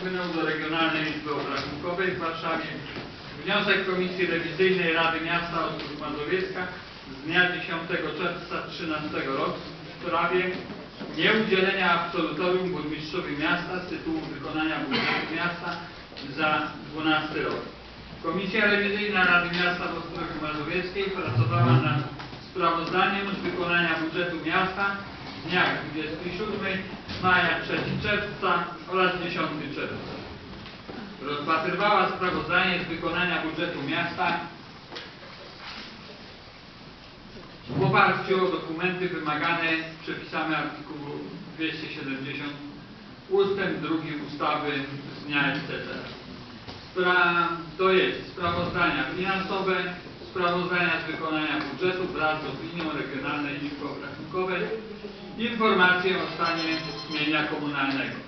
wpłynął do Regionalnej Izby Obrachunkowej w Warszawie wniosek Komisji Rewizyjnej Rady Miasta Ostrów Mazowiecka z dnia 10 czerwca 2013 roku w sprawie nieudzielenia absolutorium burmistrzowi miasta z tytułu wykonania budżetu miasta za 12 rok. Komisja Rewizyjna Rady Miasta w Ostrowie Mazowieckiej pracowała nad sprawozdaniem z wykonania budżetu miasta dniach 27 maja, 3 czerwca oraz 10 czerwca. Rozpatrywała sprawozdanie z wykonania budżetu miasta w oparciu o dokumenty wymagane przepisami artykułu 270 ustęp 2 ustawy z dnia etc. Spra to jest sprawozdania finansowe, sprawozdania z wykonania budżetu wraz z opinią Regionalnej Izby Obrachunkowej, informacje o stanie mienia komunalnego.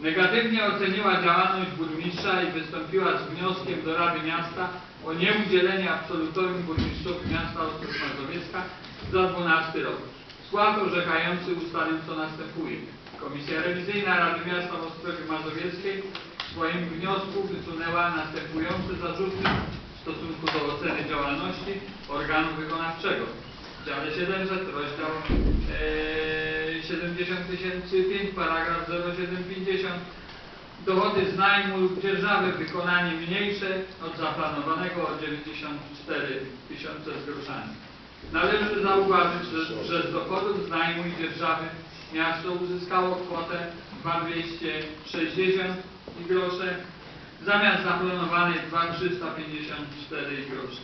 Negatywnie oceniła działalność burmistrza i wystąpiła z wnioskiem do Rady Miasta o nieudzielenie absolutorium burmistrzowi miasta Ostrów Mazowiecka za 12 rok. Skład orzekający ustalił co następuje. Komisja Rewizyjna Rady Miasta w Ostrowie Mazowieckiej w swoim wniosku wysunęła następujące zarzuty w stosunku do oceny działalności organu wykonawczego. Dziale 700 rozdział e, 70 5 paragraf 0750 dochody z najmu lub dzierżawy wykonanie mniejsze od zaplanowanego o 94 tysiące z groszami. Należy zauważyć, że, że z dochodów z najmu i dzierżawy miasto uzyskało kwotę 2260 i grosze zamiast zaplanowanej 2354 i grosze.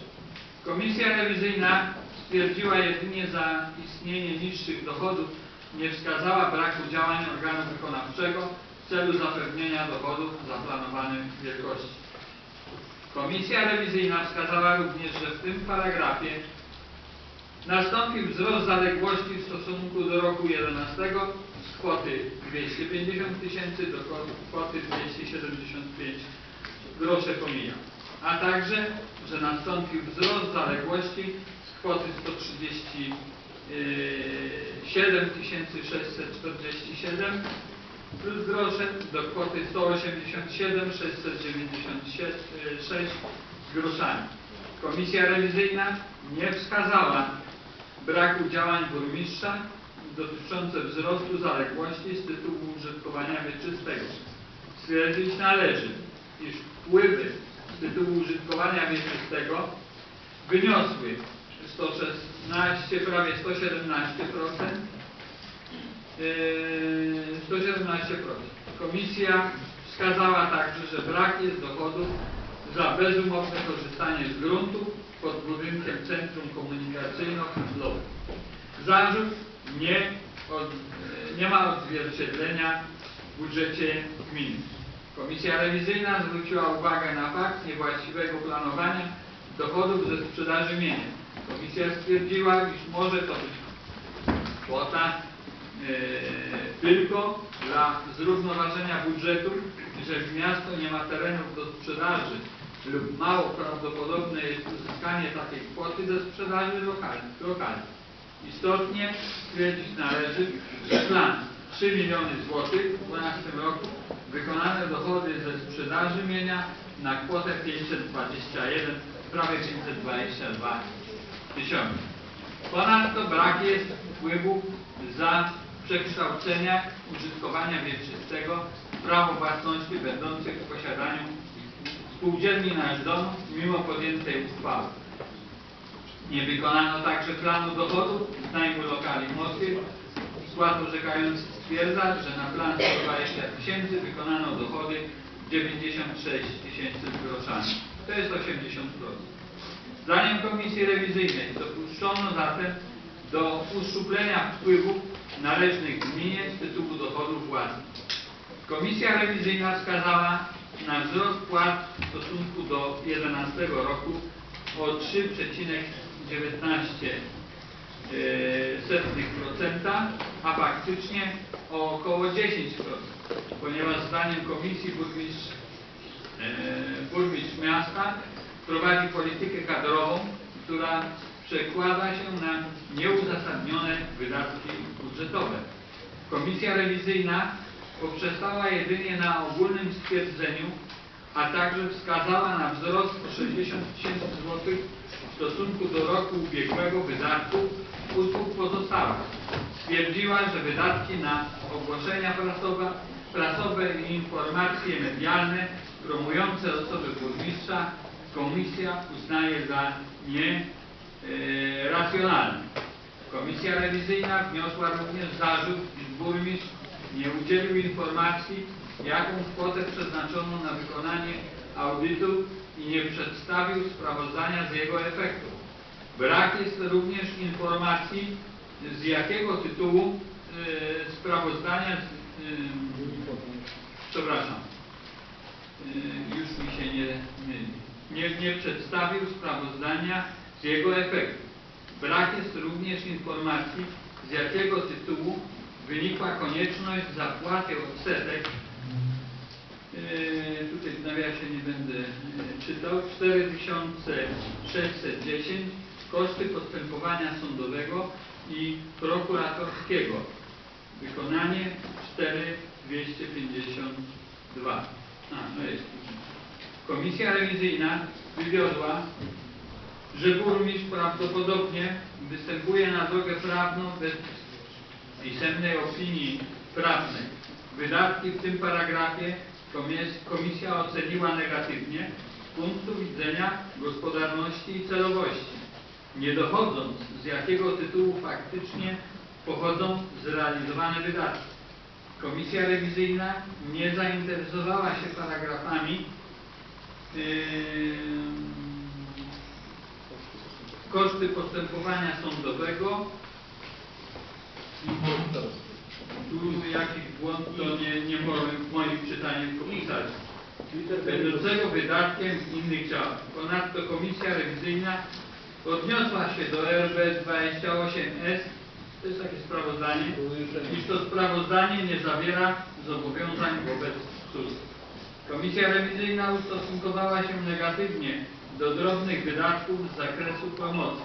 Komisja rewizyjna stwierdziła jedynie za istnienie niższych dochodów, nie wskazała braku działań organu wykonawczego w celu zapewnienia dochodów zaplanowanych wielkości. Komisja rewizyjna wskazała również, że w tym paragrafie nastąpił wzrost zaległości w stosunku do roku 11 z kwoty 250 tysięcy do kwoty 275 grosze pomija, a także, że nastąpił wzrost zaległości kwoty 137 647 plus grosze do kwoty 187 696 z groszami. Komisja rewizyjna nie wskazała braku działań burmistrza dotyczące wzrostu zaległości z tytułu użytkowania wieczystego. Stwierdzić należy, iż wpływy z tytułu użytkowania wieczystego wyniosły 116, prawie 117%, yy, 117%. Komisja wskazała także, że brak jest dochodów za bezumowne korzystanie z gruntu pod budynkiem Centrum Komunikacyjno-Handlowym. Zarzut nie, od, nie ma odzwierciedlenia w budżecie gminy. Komisja rewizyjna zwróciła uwagę na fakt niewłaściwego planowania dochodów ze sprzedaży mienia. Komisja stwierdziła, iż może to być kwota e, tylko dla zrównoważenia budżetu, że w miasto nie ma terenów do sprzedaży lub mało prawdopodobne jest uzyskanie takiej kwoty ze sprzedaży lokali. Istotnie stwierdzić należy, że plan 3 miliony złotych w 2012 roku wykonane dochody ze sprzedaży mienia na kwotę 521, prawie 522 tysiące. Ponadto brak jest wpływów za przekształcenia użytkowania wieczystego prawo własności będących w posiadaniu spółdzielni nasz dom mimo podjętej uchwały. Nie wykonano także planu dochodów z najmu lokali w Moskwie. Skład orzekający stwierdza, że na plan 120 tysięcy wykonano dochody 96 tysięcy z groszami. To jest 80%. Zdaniem Komisji Rewizyjnej dopuszczono zatem do uszczuplenia wpływów należnych gminie z tytułu dochodów własnych. Komisja Rewizyjna wskazała na wzrost płat w stosunku do 2011 roku o 3,19%, a faktycznie o około 10%, ponieważ zdaniem Komisji burmistrz, e, burmistrz miasta prowadzi politykę kadrową, która przekłada się na nieuzasadnione wydatki budżetowe. Komisja rewizyjna poprzestała jedynie na ogólnym stwierdzeniu, a także wskazała na wzrost o 60 tysięcy złotych w stosunku do roku ubiegłego wydatków usług pozostałych. Stwierdziła, że wydatki na ogłoszenia prasowe, prasowe i informacje medialne promujące osoby burmistrza komisja uznaje za nieracjonalne. Komisja rewizyjna wniosła również zarzut, iż burmistrz nie udzielił informacji, jaką kwotę przeznaczono na wykonanie audytu i nie przedstawił sprawozdania z jego efektów. Brak jest również informacji, z jakiego tytułu e, sprawozdania, e, przepraszam, e, już mi się nie myli, nie, nie przedstawił sprawozdania z jego efektów. Brak jest również informacji, z jakiego tytułu wynikła konieczność zapłaty odsetek Yy, tutaj w nawiasie nie będę yy, czytał, 4610 koszty postępowania sądowego i prokuratorskiego. Wykonanie 4252. A, no jest. Komisja rewizyjna wywiodła, że burmistrz prawdopodobnie występuje na drogę prawną bez pisemnej opinii prawnej. Wydatki w tym paragrafie komis- komisja oceniła negatywnie z punktu widzenia gospodarności i celowości, nie dochodząc z jakiego tytułu faktycznie pochodzą zrealizowane wydatki. Komisja rewizyjna nie zainteresowała się paragrafami koszty postępowania sądowego tu jakiś błąd, to nie, nie w moim czytaniu popisać. Będącego wydatkiem innych działach. Ponadto Komisja Rewizyjna odniosła się do RB 28S, to jest takie sprawozdanie, iż to sprawozdanie nie zawiera zobowiązań wobec służb. Komisja Rewizyjna ustosunkowała się negatywnie do drobnych wydatków z zakresu promocji.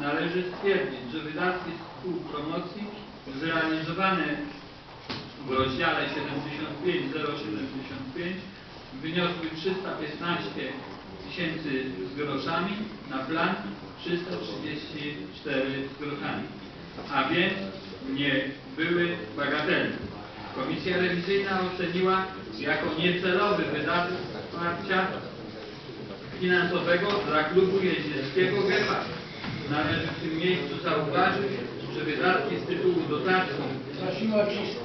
Należy stwierdzić, że wydatki z kół promocji zrealizowane w rozdziale 75075 wyniosły 315 tysięcy z groszami, na plan 334 z groszami, a więc nie były bagatelne. Komisja rewizyjna oceniła jako niecelowy wydatek wsparcia finansowego dla klubu jeździeckiego GEPA. Należy w tym miejscu zauważyć, że wydatki z tytułu dotacji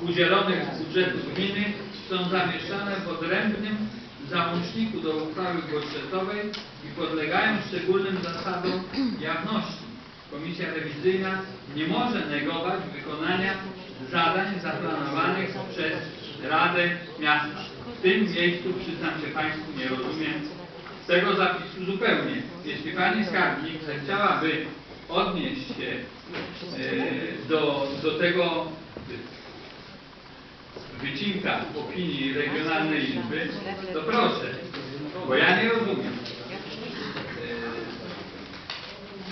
udzielonych z budżetu gminy są zamieszczane w odrębnym załączniku do uchwały budżetowej i podlegają szczególnym zasadom jawności. Komisja rewizyjna nie może negować wykonania zadań zaplanowanych przez Radę Miasta. W tym miejscu, przyznam się Państwu, nie rozumiem tego zapisu zupełnie. Jeśli Pani Skarbnik zechciałaby odnieść się e, do, do tego wycinka opinii Regionalnej Izby, to proszę, bo ja nie rozumiem.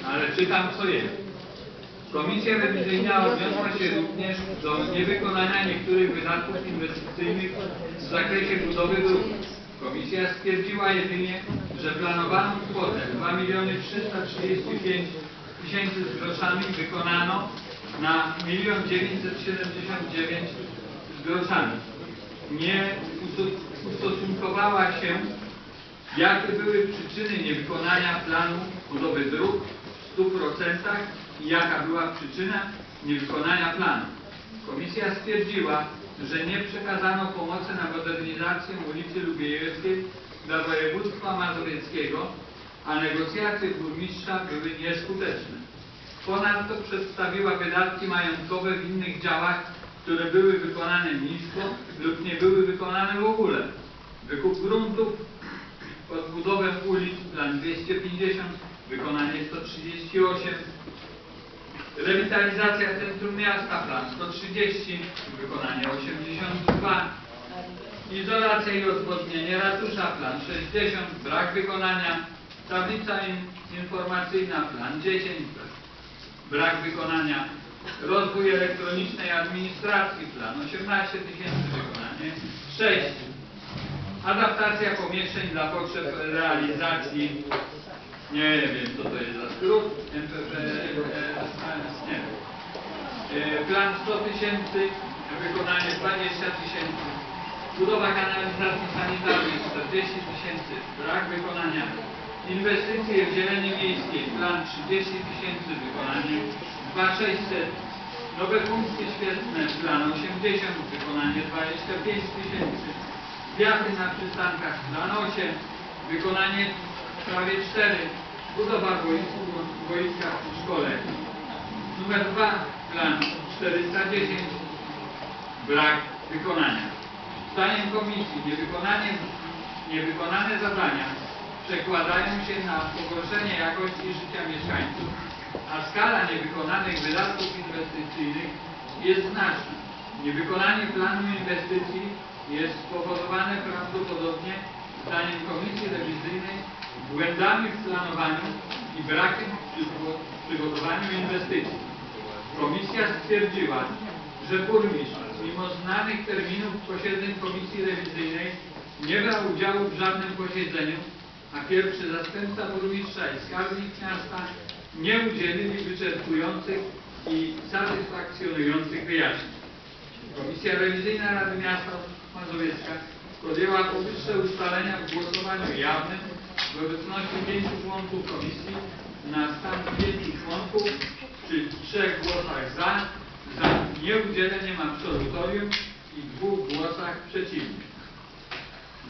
E, Ale czytam co jest. Komisja rewizyjna odniosła się również do niewykonania niektórych wydatków inwestycyjnych w zakresie budowy dróg. Komisja stwierdziła jedynie, że planowaną kwotę 2 335 tysięcy z groszami wykonano na 1 979 z groszami. Nie usto- ustosunkowała się, jakie były przyczyny niewykonania planu budowy dróg 100% i jaka była przyczyna niewykonania planu. Komisja stwierdziła, że nie przekazano pomocy na modernizację ulicy Lubiejewskiej dla województwa mazowieckiego, a negocjacje burmistrza były nieskuteczne. Ponadto przedstawiła wydatki majątkowe w innych działach, które były wykonane nisko lub nie były wykonane w ogóle. Wykup gruntów, odbudowę ulic, plan 250, wykonanie 138, rewitalizacja centrum miasta, plan 130, wykonanie 82, izolacja i odwodnienie ratusza, plan 60, brak wykonania, tablica in- informacyjna, plan 10, brak wykonania, rozwój elektronicznej administracji, plan 18 tysięcy. Wykonania, właśnie. 6. Adaptacja pomieszczeń dla potrzeb realizacji, nie wiem co to jest za skrót, MPP, nie wiem. E, Plan 100 tysięcy, wykonanie 20 tysięcy, budowa kanalizacji sanitarnej 40 tysięcy, brak wykonania. Inwestycje w zieleni miejskiej, plan 30 tysięcy, wykonanie 2600. Nowe punkty świetne, plan 80, wykonanie 25 tysięcy. Wiaty na przystankach, plan 8, wykonanie prawie 4. Budowa boiska w szkole. Numer 2, plan 410, brak wykonania. Zdaniem komisji niewykonanie, niewykonane zadania przekładają się na pogorszenie jakości życia mieszkańców, a skala niewykonanych wydatków inwestycyjnych jest znaczna. Niewykonanie planu inwestycji jest spowodowane prawdopodobnie, zdaniem Komisji Rewizyjnej, błędami w planowaniu i brakiem przy przygotowaniu inwestycji. Komisja stwierdziła, że burmistrz mimo znanych terminów posiedzeń Komisji Rewizyjnej nie brał udziału w żadnym posiedzeniu, a pierwszy zastępca burmistrza i skarbnik miasta nie udzielili wyczerpujących i satysfakcjonujących wyjaśnień. Komisja Rewizyjna Rady Miasta Mazowiecka podjęła powyższe ustalenia w głosowaniu jawnym w obecności pięciu członków komisji na stan pięciu członków przy trzech głosach za, za nieudzieleniem absolutorium i dwóch głosach przeciwnych.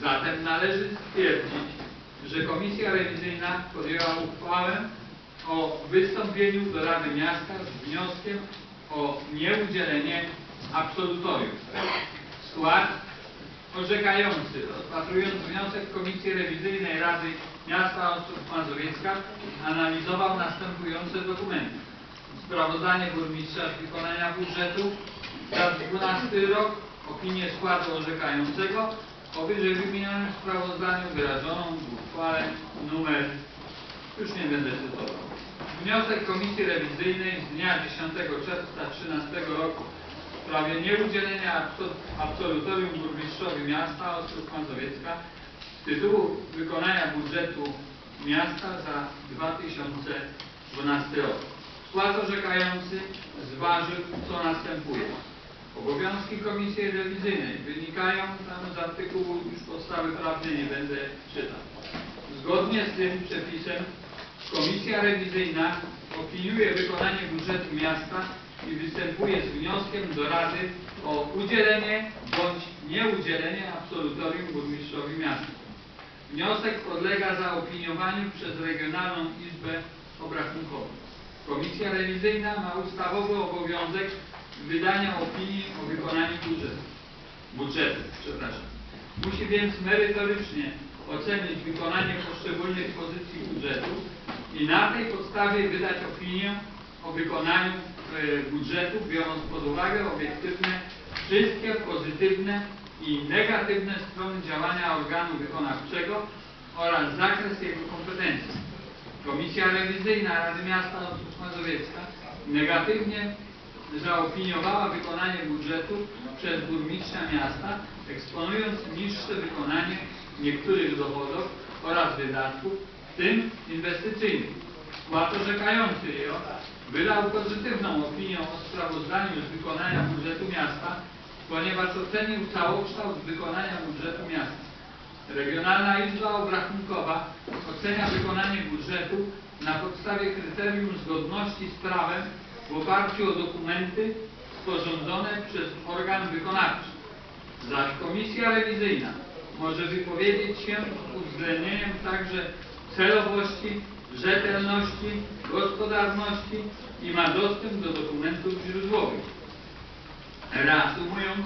Zatem należy stwierdzić, że Komisja Rewizyjna podjęła uchwałę o wystąpieniu do Rady Miasta z wnioskiem o nieudzielenie absolutorium. Skład orzekający, rozpatrując wniosek Komisji Rewizyjnej Rady Miasta Ostrów Mazowiecka, analizował następujące dokumenty. Sprawozdanie burmistrza z wykonania budżetu za 12 rok, opinię składu orzekającego, powyżej wymienionym sprawozdaniu wyrażoną w uchwale numer, już nie będę cytował. Wniosek Komisji Rewizyjnej z dnia 10 czerwca 2013 roku sprawie nieudzielenia abso- absolutorium burmistrzowi miasta Ostrów Mazowiecka z tytułu wykonania budżetu miasta za 2012 rok. Skład orzekający zważył, co następuje. Obowiązki Komisji Rewizyjnej wynikają z artykułu już podstawy prawnej, nie będę czytał. Zgodnie z tym przepisem Komisja Rewizyjna opiniuje wykonanie budżetu miasta i występuje z wnioskiem do Rady o udzielenie bądź nieudzielenie absolutorium burmistrzowi miasta. Wniosek podlega zaopiniowaniu przez Regionalną Izbę Obrachunkową. Komisja Rewizyjna ma ustawowy obowiązek wydania opinii o wykonaniu budżetu. Budżetu, przepraszam. Musi więc merytorycznie ocenić wykonanie poszczególnych pozycji budżetu i na tej podstawie wydać opinię o wykonaniu budżetu, biorąc pod uwagę obiektywne wszystkie pozytywne i negatywne strony działania organu wykonawczego oraz zakres jego kompetencji. Komisja Rewizyjna Rady Miasta Mazowiecka negatywnie zaopiniowała wykonanie budżetu przez burmistrza miasta, eksponując niższe wykonanie niektórych dochodów oraz wydatków, w tym inwestycyjnych. Skład orzekający JO wydał pozytywną opinię o sprawozdaniu z wykonania budżetu miasta, ponieważ ocenił całokształt wykonania budżetu miasta. Regionalna Izba Obrachunkowa ocenia wykonanie budżetu na podstawie kryterium zgodności z prawem w oparciu o dokumenty sporządzone przez organ wykonawczy. Zaś Komisja Rewizyjna może wypowiedzieć się z uwzględnieniem także celowości, rzetelności, gospodarności i ma dostęp do dokumentów źródłowych. Reasumując,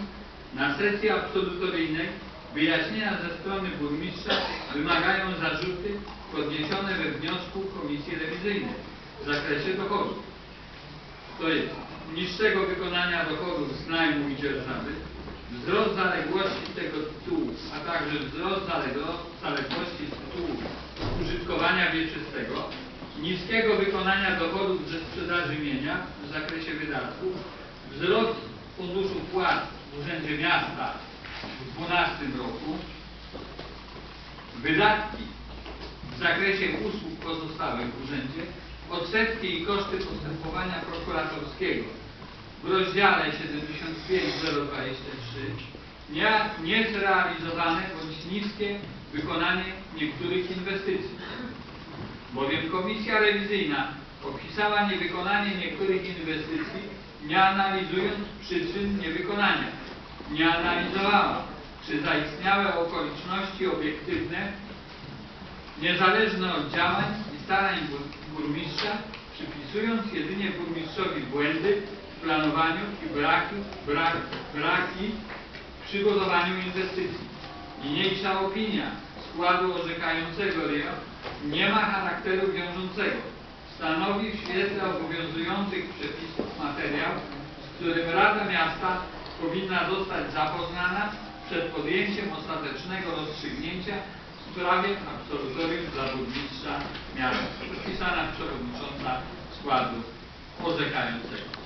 na sesji absolutoryjnej wyjaśnienia ze strony burmistrza wymagają zarzuty podniesione we wniosku Komisji Rewizyjnej w zakresie dochodów. To jest niższego wykonania dochodów z najmu i dzierżawy, wzrost zaległości tego tytułu, a także wzrost zaległo- zaległości z tytułu użytkowania wieczystego, niskiego wykonania dochodów ze sprzedaży mienia w zakresie wydatków, wzrost funduszu płac w Urzędzie Miasta w 2012 roku wydatki w zakresie usług pozostałych w urzędzie, odsetki i koszty postępowania prokuratorskiego w rozdziale 75023 nie, niezrealizowane bądź niskie wykonanie niektórych inwestycji. Bowiem komisja rewizyjna opisała niewykonanie niektórych inwestycji, nie analizując przyczyn niewykonania. Nie analizowała, czy zaistniałe okoliczności obiektywne, niezależne od działań i starań bur- burmistrza, przypisując jedynie burmistrzowi błędy w planowaniu i braki, brak, braki w przygotowaniu inwestycji. Niniejsza opinia składu orzekającego RIO nie ma charakteru wiążącego. Stanowi w świetle obowiązujących przepisów materiał, z którym Rada Miasta powinna zostać zapoznana przed podjęciem ostatecznego rozstrzygnięcia w sprawie absolutorium dla burmistrza miasta. Podpisana przewodnicząca składu orzekającego.